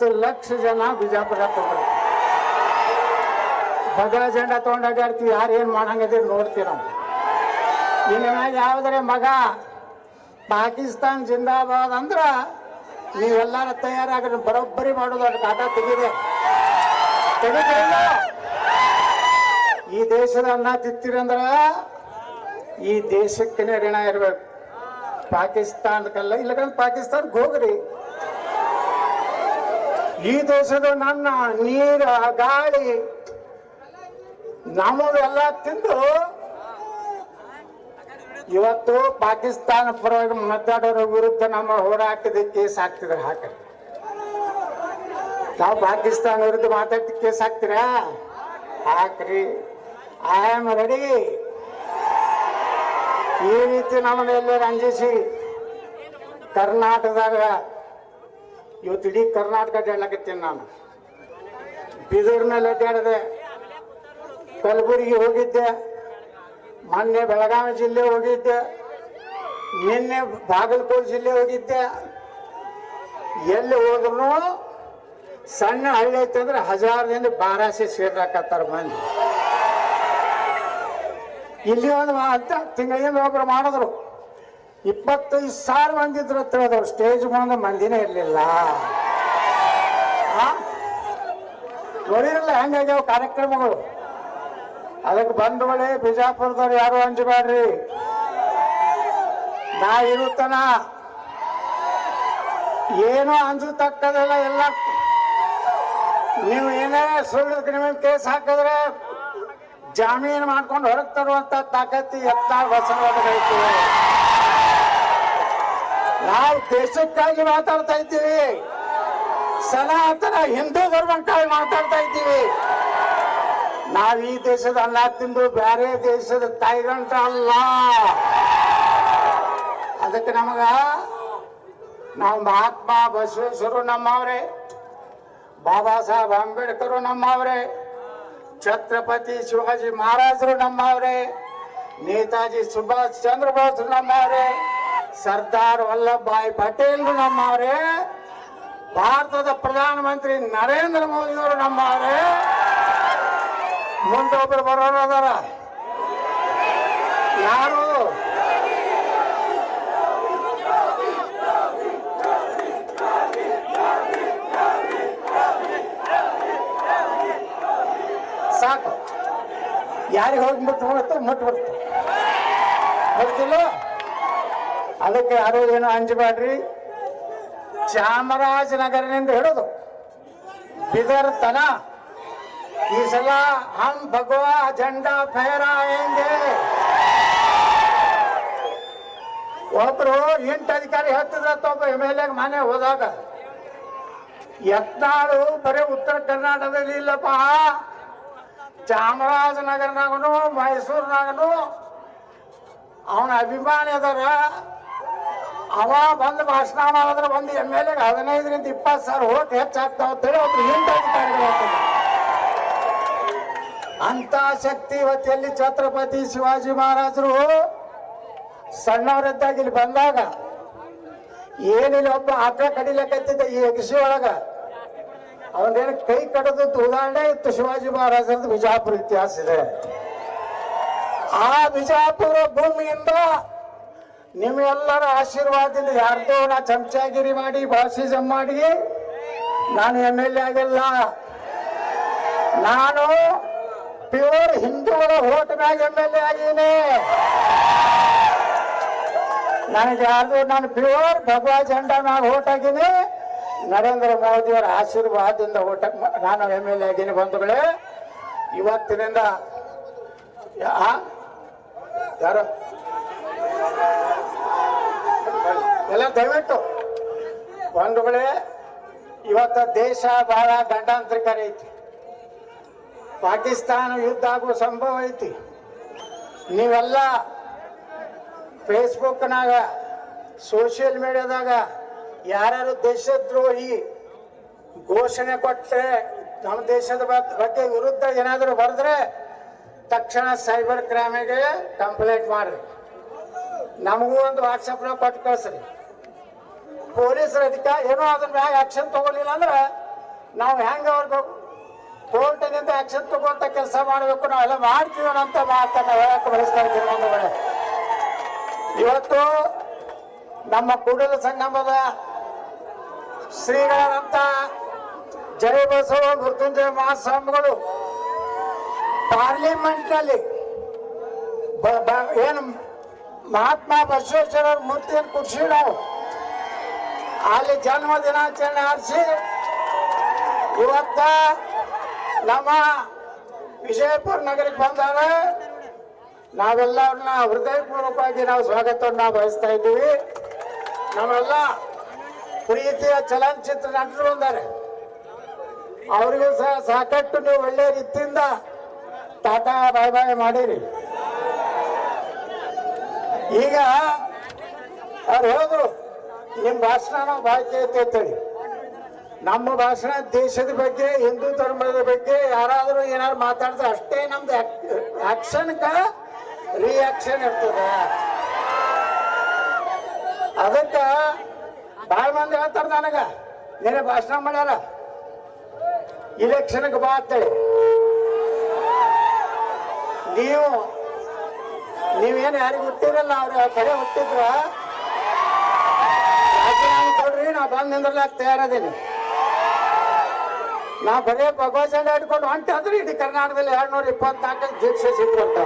ಹತ್ತು ಲಕ್ಷ ಜನ ಬಿಜಾಪುರ ಕೊಂಡ್ರು ಬಗಲ ಜೆಂಡ ತಗೊಂಡಾಗಾಡ್ತೀವಿ ಯಾರು ಏನ್ ಮಾಡಂಗಿದ್ರೆ ನೋಡ್ತೀವಿ ನಾವು. ಮಗ, ಪಾಕಿಸ್ತಾನ್ ಜಿಂದಾಬಾದ್ ಅಂದ್ರ ನೀವೆಲ್ಲಾರ ತಯಾರಾಗ್ರಿ, ಬರೋಬ್ಬರಿ ಮಾಡೋದು ಅದ್ರ ಕಾಟ ತೆಗಿದೆ? ಈ ದೇಶದ ಅನ್ನ ತಿತ್ತಿರಂದ್ರ ಈ ದೇಶಕ್ಕೇನೆ ಋಣ ಇರ್ಬೇಕು. ಪಾಕಿಸ್ತಾನಕ್ಕಲ್ಲ ಇಲ್ಲಕಂದ್ರೆ ಪಾಕಿಸ್ತಾನಕ್ಕೆ ಹೋಗ್ರಿ. ಈ ದೇಶದ ನನ್ನ ನೀರ, ಗಾಳಿ ನಮಗೆಲ್ಲ ತಿಂದು ಇವತ್ತು ಪಾಕಿಸ್ತಾನ ಪರವಾಗಿ ಮಾತಾಡೋರ ವಿರುದ್ಧ ನಮ್ಮ ಹೋರಾಟದ ಕೇಸ್ ಹಾಕ್ತಿದ್ರೆ ಹಾಕ್ರಿ ನಾವು ಪಾಕಿಸ್ತಾನ ವಿರುದ್ಧ ಮಾತಾಡ್ತಿ ಕೇಸ್ ಹಾಕ್ತೀರಾ? ಹಾಕ್ರಿ. ಐ ಆಮ್ ರೆಡಿ ಈ ರೀತಿ ನಮ್ಮನೆಯಲ್ಲಿ ರಂಜಿಸಿ ಕರ್ನಾಟಕದಾಗ ಇವತ್ತು ಇಡೀ ಕರ್ನಾಟಕ ಅಡ್ಡಾಡ್ಲಕತ್ತೀನಿ ನಾನು. ಬೀದೂರಿನಲ್ಲಿ ಅಡ್ಡಾಡಿದೆ. ಕಲಬುರಗಿ ಹೋಗಿದ್ದೆ. ಮೊನ್ನೆ ಬೆಳಗಾವಿ ಜಿಲ್ಲೆ ಹೋಗಿದ್ದೆ. ನಿನ್ನೆ ಬಾಗಲಕೋಟೆ ಜಿಲ್ಲೆ ಹೋಗಿದ್ದೆ. ಎಲ್ಲಿ ಹೋದ್ರು ಸಣ್ಣ ಹಳ್ಳಿ ಐತೆ ಅಂದ್ರೆ ಹಜಾರದಿಂದ ಬಾರಾಸಿ ಸೇರ್ಲಾಕತ್ತಾರ ಮಂದಿ. ಇಲ್ಲಿ ಒಂದು ಅಂತ ತಿಂಗಳಿಂದ ಒಬ್ರು ಮಾಡಿದ್ರು. ಇಪ್ಪತ್ತೈದು ಸಾವಿರ ಮಂದಿ ಇದ್ರ ಅಂತ ಹೇಳಿದ್ರು ಸ್ಟೇಜ್ ಮುಂದೆ ಮಂದಿನೇ ಇರಲಿಲ್ಲ. ನೋಡಿರಲ್ಲ ಹೆಂಗಾಗ್ಯಾವ ಕಾರ್ಯಕ್ರಮಗಳು? ಅದಕ್ಕೆ ಬಂಧುಗಳೇ, ಬಿಜಾಪುರದವ್ರು ಯಾರು ಅಂಜಬೇಡ್ರಿ? ನಾ ಇರುತ್ತನ? ಏನೋ ಅಂಜತಕ್ಕದಲ್ಲ ಎಲ್ಲ. ನೀವು ಏನೇ ಸುಳ್ಳು ಕ್ರಿಮಿನಲ್ ಕೇಸ್ ಹಾಕಿದ್ರೆ ಜಾಮೀನು ಮಾಡ್ಕೊಂಡು ಹೊರಗೆ ತರುವಂತ ತಾಕತ್ತಿ ಎತ್ತ ಬಸವರಾಜೈತಿ ನಾವು ದೇಶಕ್ಕಾಗಿ ಮಾತಾಡ್ತಾ ಇದ್ದೀವಿ. ಸನಾತನ ಹಿಂದೂ ಧರ್ಮಕ್ಕಾಗಿ ಮಾತಾಡ್ತಾ ಇದ್ದೀವಿ. ನಾವ್ ಈ ದೇಶದ ಅನ್ನ ತಿಂದು ಬೇರೆ ದೇಶದ ತಾಯಿಗಂಟ ಅಲ್ಲ. ಅದಕ್ಕೆ ನಮಗ ನಾವು ಮಹಾತ್ಮ ಬಸವೇಶ್ವರರು ನಮ್ಮವ್ರೆ, ಬಾಬಾ ಸಾಹೇಬ್ ಅಂಬೇಡ್ಕರ್ ನಮ್ಮವ್ರೆ, ಛತ್ರಪತಿ ಶಿವಾಜಿ ಮಹಾರಾಜರು ನಮ್ಮವ್ರೆ, ನೇತಾಜಿ ಸುಭಾಷ್ ಚಂದ್ರ ಬೋಸ್ ನಮ್ಮವ್ರೆ ಸರ್ದಾರ್ ವಲ್ಲಭಭಾಯಿ ಪಟೇಲ್ ನಮ್ಮವ್ರೆ, ಭಾರತದ ಪ್ರಧಾನಮಂತ್ರಿ ನರೇಂದ್ರ ಮೋದಿಯವರು ನಮ್ಮವರೇ. ಮುಂದೊಬ್ರು ಬರೋರು ಅದಾರ. ಯಾರು? ಸಾಕು. ಯಾರಿಗೆ ಹೋಗಿ ಮುಟ್ಟು ಬಿಡ್ತು ಗೊತ್ತಿಲ್ಲ ಅದಕ್ಕೆ ಯಾರು ಏನು ಅಂಜಬೇಡ್ರಿ ಚಾಮರಾಜನಗರನಿಂದ ಹಿಡಿದು ಬಿದರ್ ತನ ಈ ಸಲ ಹಮ್ ಭಗವಾ झंडा ಎಂದೆ. ಒಬ್ರು ಇಂಟ್ ಅಧಿಕಾರಿ ಹತ್ತಿದ ಒಬ್ಬ ಎಂ ಎಲ್ ಎ ಮನೆ ಹೋದಾಗ, ಯತ್ನಾಳು ಬರೀ ಉತ್ತರ ಕರ್ನಾಟಕದಲ್ಲಿ ಇಲ್ಲಪ್ಪ. ಚಾಮರಾಜನಗರನಾಗನು, ಮೈಸೂರಿನಾಗನು, ಅವನ ಅಭಿಮಾನಿ ಅದಾರ. ಅವ ಬಂದು ಭಾಷಣ ಮಾಡಿದ್ರೆ ಒಂದು ಎಂ ಎಲ್ ಎಗೆ ಹದಿನೈದರಿಂದ ಇಪ್ಪತ್ತು ಸಾವಿರ ಓಟ್ ಹೆಚ್ಚಾಗ್ತಾವ ಅಂತೇಳಿ ಒಬ್ರು ಹಿಂದೆ ಅಧಿಕಾರಿಗಳು. ಅಂತ ಶಕ್ತಿ ಇವತ್ತು ಎಲ್ಲಿ ಛತ್ರಪತಿ ಶಿವಾಜಿ ಮಹಾರಾಜರು? ಸಣ್ಣವರಿದ್ದಾಗ ಇಲ್ಲಿ ಬಂದಾಗ ಏನಿಲ್ಲ, ಒಬ್ಬ ಆಟ ಕಡಿಲಕತ್ತಿದ್ದ ಈ ಎಗಸಿ ಒಳಗ. ಅವನೇನು ಕೈ ಕಡದದ್ದು ಉದಾಹರಣೆ ಇತ್ತು ಶಿವಾಜಿ ಮಹಾರಾಜರದ್ದು ಬಿಜಾಪುರ ಇತಿಹಾಸ ಇದೆ ಆ ಬಿಜಾಪುರ ಭೂಮಿಯಿಂದ ನಿಮ್ಮೆಲ್ಲರ ಆಶೀರ್ವಾದದಿಂದ ಯಾರ್ದೋ ನಾ ಚಮಚಾಗಿರಿ ಮಾಡಿ ಭಾಷಿಸಂ ಮಾಡಿ. ನಾನು ಎಂ ಎಲ್ ಎ ಆಗಿಲ್ಲ. ನಾನು ಪ್ಯೂರ್ ಹಿಂದೂಗಳ ಓಟ್ ಮ್ಯಾಗ ಎಂ ಎಲ್ ಎ ಆಗೀನಿ ನನಗೆ ಯಾರ್ದು, ನಾನು ಪ್ಯೂರ್ ಭಗವಾ ಜೆಂಡಾ ಮ್ಯಾಗ ಓಟ್ ಆಗೀನಿ ನರೇಂದ್ರ ಮೋದಿಯವರ ಆಶೀರ್ವಾದದಿಂದ ಓಟ ನಾನು ಎಂ ಎಲ್ ಎ ಆಗೀನಿ ಬಂಧುಗಳೇ. ಇವತ್ತಿನಿಂದ ಯಾರು? ಎಲ್ಲ ದಯವಿಟ್ಟು. ಬಂಧುಗಳೇ, ಇವತ್ತ ದೇಶ ಬಹಳ ಗಂಡಾಂತರಿಕರ ಐತಿ ಪಾಕಿಸ್ತಾನ ಯುದ್ಧ ಆಗುವ ಸಂಭವ ಐತಿ. ನೀವೆಲ್ಲ ಫೇಸ್ಬುಕ್ನಾಗ, ಸೋಷಿಯಲ್ ಮೀಡಿಯಾದಾಗ ಯಾರ್ಯಾರು ದೇಶದ್ರೋಹಿ ಘೋಷಣೆ ಕೊಟ್ಟರೆ ನಮ್ಮ ದೇಶದ ಬಗ್- ಬಗ್ಗೆ ವಿರುದ್ಧ ಏನಾದರೂ ಬರೆದ್ರೆ ತಕ್ಷಣ ಸೈಬರ್ ಕ್ರೈಮಿಗೆ ಕಂಪ್ಲೇಂಟ್ ಮಾಡ್ರಿ. ನಮಗೂ ಒಂದು ವಾಟ್ಸಪ್ನಾಗ ಕೊಟ್ಟು ಕಳಿಸ್ರಿ. ಪೊಲೀಸರ ಅಧಿಕಾರ ಏನೋ ಅದನ್ನ ಮ್ಯಾಗ ಆಕ್ಷನ್ ತಗೊಳ್ಳಿಲ್ಲ ಅಂದ್ರೆ ನಾವು ಹೆಂಗೆ ಅವ್ರಿಗೆ ಕೋರ್ಟಿನಿಂದ ಆಕ್ಷನ್ ತಗೊಂತ ಕೆಲಸ ಮಾಡಬೇಕು, ನಾವೆಲ್ಲ ಮಾಡ್ತೀವಿ ಅಂತ ಮಾತನ್ನ ಹೇಳಕ್ಕೆ ಬಯಸ್ತಾ ಇವತ್ತು ನಮ್ಮ ಕೂಡಲ ಸಂಗಮದ ಶ್ರೀಗಳಂತ ಜಯ ಬಸವ ಮೃತ್ಯುಂಜಯ ಮಹಾಸ್ವಾಮಿಗಳು ಪಾರ್ಲಿಮೆಂಟ್ನಲ್ಲಿ ಏನು ಮಹಾತ್ಮ ಬಸವೇಶ್ವರ ಮೂರ್ತಿಯನ್ನು ಕುರ್ಸಿ ನಾವು. ಅಲ್ಲಿ ಜನ್ಮ ದಿನಾಚರಣೆ ಆರಿಸಿ ಇವತ್ತ ನಮ್ಮ ವಿಜಯಪುರ ನಗರಕ್ಕೆ ಬಂದಾಗ ನಾವೆಲ್ಲ ಅವ್ರನ್ನ ಹೃದಯಪೂರ್ವಕವಾಗಿ ನಾವು ಸ್ವಾಗತವನ್ನ ಬಯಸ್ತಾ ಇದ್ದೀವಿ. ನಾವೆಲ್ಲ ಪ್ರೀತಿಯ ಚಲನಚಿತ್ರ ನಟರು ಬಂದಾರೆ. ಅವರಿಗೂ ಸಹ ಸಾಕಷ್ಟು ನೀವು ಒಳ್ಳೆ ರೀತಿಯಿಂದ ಟಾಟಾ ಬಾಯ್ ಬಾಯ್ ಮಾಡಿರಿ. ಈಗ ಅವ್ರು ಹೇಳಿದ್ರು ನಿಮ್ಮ ಭಾಷಣ ಬಾಯ್ ಕೇಳ್ತೇವೆ ಅಂತೇಳಿ. ನಮ್ಮ ಭಾಷಣ ದೇಶದ ಬಗ್ಗೆ, ಹಿಂದೂ ಧರ್ಮದ ಬಗ್ಗೆ ಯಾರಾದರೂ ಏನಾದ್ರು ಮಾತಾಡಿದ್ರೆ ಅಷ್ಟೇ ನಮ್ದು ಆಕ್ಷನ್ಕ ರಿಯಾಕ್ಷನ್ ಇರ್ತದೆ. ಅದಕ್ಕೆ ಭಾಳ ಮಂದಿ ಹೇಳ್ತಾರ ನನಗೆ, ನೀನೇ ಭಾಷಣ ಮಾಡ್ಯಾರ? ಇಲೆಕ್ಷನ್ಗೆ ಬಾ ಅಂತೇಳಿ. ನೀವು, ನೀವೇನು ಯಾರಿಗೆ ಹುಟ್ಟಿರಲ್ಲ, ಅವ್ರ ಕಡೆ ಹುಟ್ಟಿದ್ರ ಬಂದ್ ನಿಂದ್ರಲಾಕ್ ತಯಾರದೀನಿ ನಾ ಬರೇ ಭಗವತ್ ಇಟ್ಕೊಂಡು ಹಿಡ್ಕೊಂಡು ಹೊಂಟೆ ಅಂದ್ರೆ ಇಡೀ ಕರ್ನಾಟಕದಲ್ಲಿ ಎರಡ್ನೂರ ಇಪ್ಪತ್ನಾಲ್ಕು ದೀಕ್ಷೆ ಸಿಗ್ರಂತ